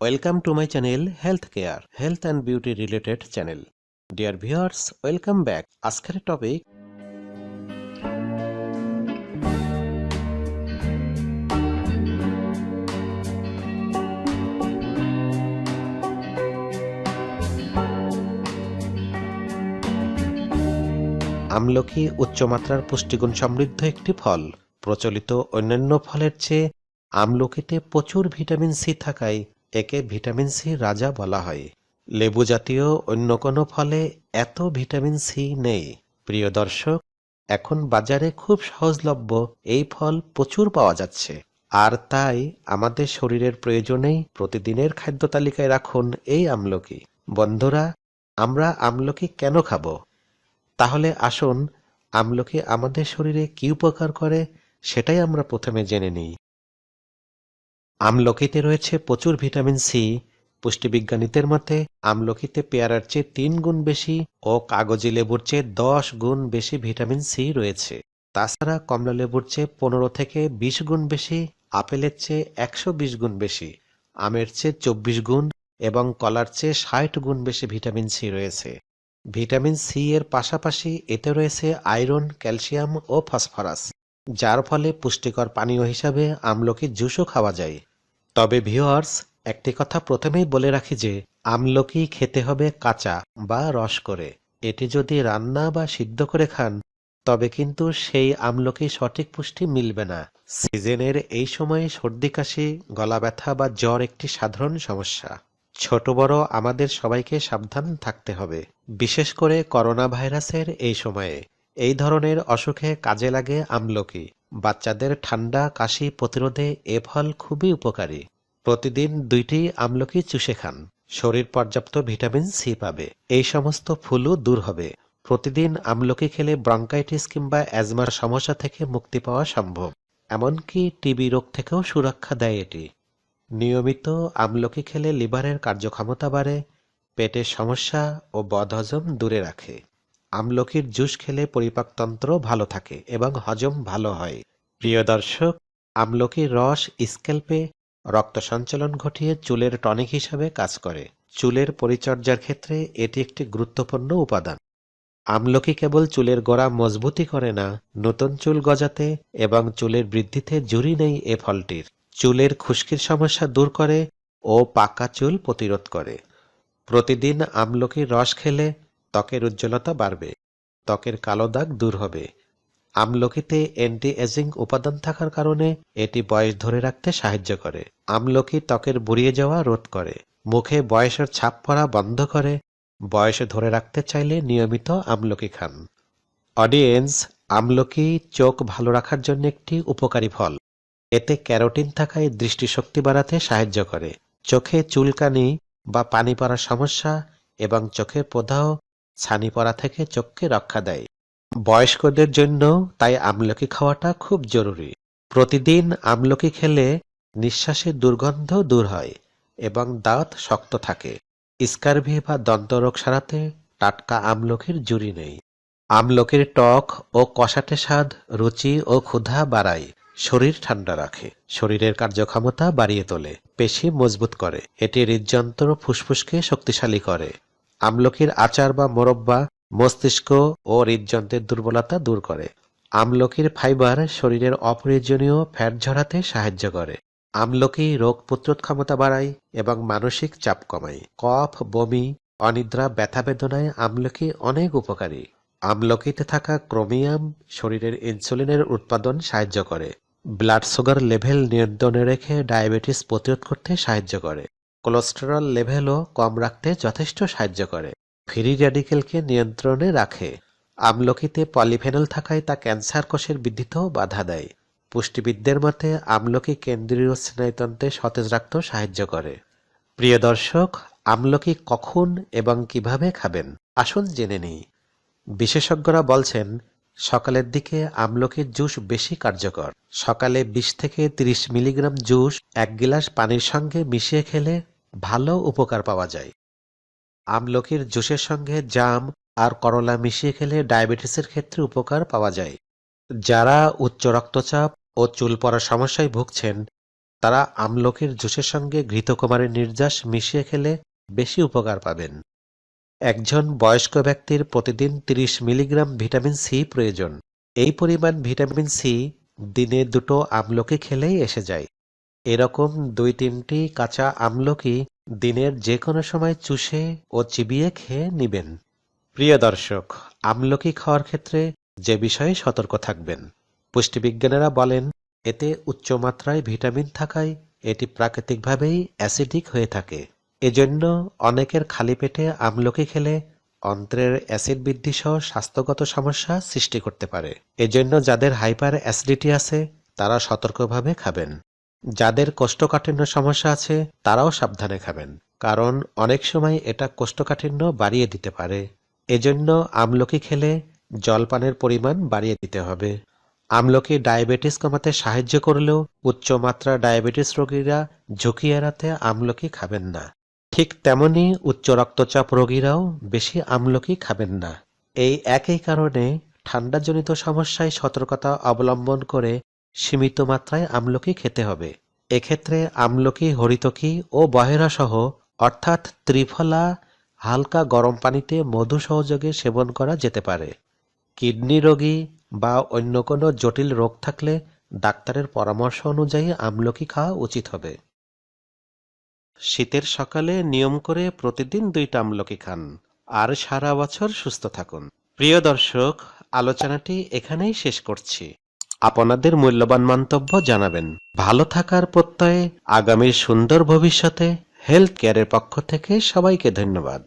Welcome to my channel health care, health and beauty related channel. Dear viewers, welcome back. আজকের topic আমলকি উচ্চমাত্রার পুষ্টিগুণ সমৃদ্ধ একটি ফল। প্রচলিত অন্যান্য ফলের চেয়ে আমলকিতে প্রচুর ভিটামিন সি থাকায় একে ভিটামিন সি রাজা বলা হয়। লেবু জাতীয় অন্য কোনো ফলে এত ভিটামিন সি নেই। প্রিয় দর্শক, এখন বাজারে খুব সহজলভ্য এই ফল প্রচুর পাওয়া যাচ্ছে। আর তাই আমাদের শরীরের প্রয়োজনেই প্রতিদিনের খাদ্য তালিকায় রাখুন এই আমলকি। বন্ধুরা, আমরা আমলকি কেন খাব? তাহলে আসুন, আমলকি আমাদের শরীরে কি উপকার করে সেটাই আমরা প্রথমে জেনে নিই। আমলকিতে রয়েছে প্রচুর ভিটামিন সি। পুষ্টিবিজ্ঞানীদের মতে, আমলকিতে পেয়ারার চেয়ে তিন গুণ বেশি ও কাগজি লেবুর চেয়ে দশ গুণ বেশি ভিটামিন সি রয়েছে। তাছাড়া কমলা লেবুর চেয়ে পনেরো থেকে বিশ গুণ বেশি, আপেলের চেয়ে একশো বিশ গুণ বেশি, আমের চেয়ে চব্বিশ গুণ এবং কলার চেয়ে ষাট গুণ বেশি ভিটামিন সি রয়েছে। ভিটামিন সি এর পাশাপাশি এতে রয়েছে আয়রন, ক্যালসিয়াম ও ফসফরাস, যার ফলে পুষ্টিকর পানীয় হিসাবে আমলকি জুসও খাওয়া যায়। তবে ভিওয়ার্স একটি কথা প্রথমেই বলে রাখি যে, আমলকি খেতে হবে কাঁচা বা রস করে। এটি যদি রান্না বা সিদ্ধ করে খান, তবে কিন্তু সেই আমলকি সঠিক পুষ্টি মিলবে না। সিজনের এই সময়ে সর্দি, কাশি, গলা ব্যথা বা জ্বর একটি সাধারণ সমস্যা। ছোট, বড় আমাদের সবাইকে সাবধান থাকতে হবে, বিশেষ করে করোনা ভাইরাসের এই সময়ে। এই ধরনের অসুখে কাজে লাগে আমলকি। বাচ্চাদের ঠান্ডা, কাশি প্রতিরোধে এ ফল খুবই উপকারী। প্রতিদিন দুইটি আমলকি চুষে খান। শরীর পর্যাপ্ত ভিটামিন সি পাবে। এই সমস্ত ফুলও দূর হবে। প্রতিদিন আমলকি খেলে ব্রঙ্কাইটিস কিংবা অ্যাজমার সমস্যা থেকে মুক্তি পাওয়া সম্ভব। এমনকি টিবি রোগ থেকেও সুরক্ষা দেয় এটি। নিয়মিত আমলকি খেলে লিভারের কার্যক্ষমতা বাড়ে, পেটের সমস্যা ও বদহজম দূরে রাখে। আমলকির জুস খেলে পরিপাকতন্ত্র ভালো থাকে এবং হজম ভালো হয়। প্রিয় দর্শক আমলকির রস স্ক্যাল্পে রক্ত সঞ্চালন ঘটিয়ে চুলের টনিক হিসাবে কাজ করে। চুলের পরিচর্যার ক্ষেত্রে এটি একটি গুরুত্বপূর্ণ উপাদান। আমলকি কেবল চুলের গোড়া মজবুতি করে না, নতুন চুল গজাতে এবং চুলের বৃদ্ধিতে জুরি নেই এ ফলটির। চুলের খুশকির সমস্যা দূর করে ও পাকা চুল প্রতিরোধ করে। প্রতিদিন আমলকির রস খেলে ত্বকের উজ্জ্বলতা বাড়বে, ত্বকের কালো দাগ দূর হবে। আমলকিতে অ্যান্টি এজিং উপাদান থাকার কারণে এটি বয়স ধরে রাখতে সাহায্য করে। আমলকি ত্বকের বুড়িয়ে যাওয়া রোধ করে, মুখে বয়সের ছাপ পড়া বন্ধ করে, বয়সে ধরে রাখতে চাইলে নিয়মিত আমলকি খান। অডিয়েন্স আমলকি চোখ ভালো রাখার জন্য একটি উপকারী ফল। এতে ক্যারোটিন থাকায় দৃষ্টিশক্তি বাড়াতে সাহায্য করে। চোখে চুলকানি বা পানি পড়ার সমস্যা এবং চোখে প্রদাহ ছানি পড়া থেকে চোখকে রক্ষা দেয়। বয়স্কদের জন্য তাই আমলকি খাওয়াটা খুব জরুরি। প্রতিদিন আমলকি খেলে নিঃশ্বাসের দুর্গন্ধ দূর হয় এবং দাঁত শক্ত থাকে। স্কারভি বা দন্তরোগ সারাতে টাটকা আমলকির জুড়ি নেই। আমলকির টক ও কষাটে স্বাদ রুচি ও ক্ষুধা বাড়ায়, শরীর ঠান্ডা রাখে, শরীরের কার্যক্ষমতা বাড়িয়ে তোলে, পেশি মজবুত করে। এটি হৃদযন্ত্র ফুসফুসকে শক্তিশালী করে। আমলকির আচার বা মোরব্বা, মস্তিষ্ক ও হৃদযন্ত্রের দুর্বলতা দূর করে। আমলকির ফাইবার শরীরের অপ্রয়োজনীয় ফ্যাট ঝরাতে সাহায্য করে। আমলকি রোগ প্রতিরোধ ক্ষমতা বাড়ায় এবং মানসিক চাপ কমায়। কফ, বমি, অনিদ্রা, ব্যথা বেদনায় আমলকি অনেক উপকারী। আমলকিতে থাকা ক্রোমিয়াম শরীরের ইনসুলিনের উৎপাদন সাহায্য করে। ব্লাড সুগার লেভেল নিয়ন্ত্রণে রেখে ডায়াবেটিস প্রতিরোধ করতে সাহায্য করে। কোলেস্টেরল লেভেলও কম রাখতে যথেষ্ট সাহায্য করে। ফ্রি র্যাডিকেলকে নিয়ন্ত্রণে রাখে। আমলকিতে পলিফেনল থাকায় তা ক্যান্সার কোষের বৃদ্ধিতেও বাধা দেয়। পুষ্টিবিদদের মতে, আমলকি কেন্দ্রীয় স্নায়ুতন্ত্রে সতেজ রাখতেও সাহায্য করে। প্রিয় দর্শক, আমলকি কখন এবং কীভাবে খাবেন? আসুন জেনে নিই। বিশেষজ্ঞরা বলছেন সকালের দিকে আমলকির জুস বেশি কার্যকর। সকালে বিশ থেকে ৩০ মিলিগ্রাম জুস এক গিলাস পানির সঙ্গে মিশিয়ে খেলে ভালো উপকার পাওয়া যায়। আমলকির জুসের সঙ্গে জাম আর করলা মিশিয়ে খেলে ডায়াবেটিসের ক্ষেত্রে উপকার পাওয়া যায়। যারা উচ্চ রক্তচাপ ও চুল পড়ার সমস্যায় ভুগছেন, তারা আমলকির জুসের সঙ্গে ঘৃতকুমারীর নির্যাস মিশিয়ে খেলে বেশি উপকার পাবেন। একজন বয়স্ক ব্যক্তির প্রতিদিন ৩০ মিলিগ্রাম ভিটামিন সি প্রয়োজন। এই পরিমাণ ভিটামিন সি দিনে দুটো আমলকি খেলেই এসে যায়। এরকম দুই তিনটি কাঁচা আমলকি দিনের যে কোনো সময় চুষে ও চিবিয়ে খেয়ে নিবেন। প্রিয় দর্শক, আমলকি খাওয়ার ক্ষেত্রে যে বিষয়ে সতর্ক থাকবেন, পুষ্টিবিজ্ঞানীরা বলেন, এতে উচ্চমাত্রায় ভিটামিন থাকায় এটি প্রাকৃতিকভাবেই অ্যাসিডিক হয়ে থাকে। এজন্য অনেকের খালি পেটে আমলকি খেলে অন্ত্রের অ্যাসিড বৃদ্ধি সহ স্বাস্থ্যগত সমস্যা সৃষ্টি করতে পারে। এজন্য যাদের হাইপার অ্যাসিডিটি আছে, তারা সতর্কভাবে খাবেন। যাদের কোষ্ঠকাঠিন্য সমস্যা আছে, তারাও সাবধানে খাবেন। কারণ অনেক সময় এটা কোষ্ঠকাঠিন্য বাড়িয়ে দিতে পারে। এজন্য আমলকি খেলে জলপানের পরিমাণ বাড়িয়ে দিতে হবে। আমলকি ডায়াবেটিস কমাতে সাহায্য করলেও উচ্চমাত্রা ডায়াবেটিস রোগীরা ঝুঁকি এড়াতে আমলকি খাবেন না। ঠিক তেমনি উচ্চ রক্তচাপ রোগীরাও বেশি আমলকি খাবেন না। এই একই কারণে ঠান্ডাজনিত সমস্যায় সতর্কতা অবলম্বন করে সীমিত মাত্রায় আমলকি খেতে হবে। এক্ষেত্রে আমলকি, হরিতকি ও বহেরা সহ অর্থাৎ ত্রিফলা, হালকা গরম পানিতে মধু সহযোগে সেবন করা যেতে পারে। কিডনি রোগী বা অন্য কোনো জটিল রোগ থাকলে ডাক্তারের পরামর্শ অনুযায়ী আমলকি খাওয়া উচিত হবে। শীতের সকালে নিয়ম করে প্রতিদিন দুইটা আমলকি খান, আর সারা বছর সুস্থ থাকুন। প্রিয় দর্শক, আলোচনাটি এখানেই শেষ করছি। আপনাদের মূল্যবান মন্তব্য জানাবেন। ভালো থাকার প্রত্যয়ে আগামীর সুন্দর ভবিষ্যতে হেলথ কেয়ারের পক্ষ থেকে সবাইকে ধন্যবাদ।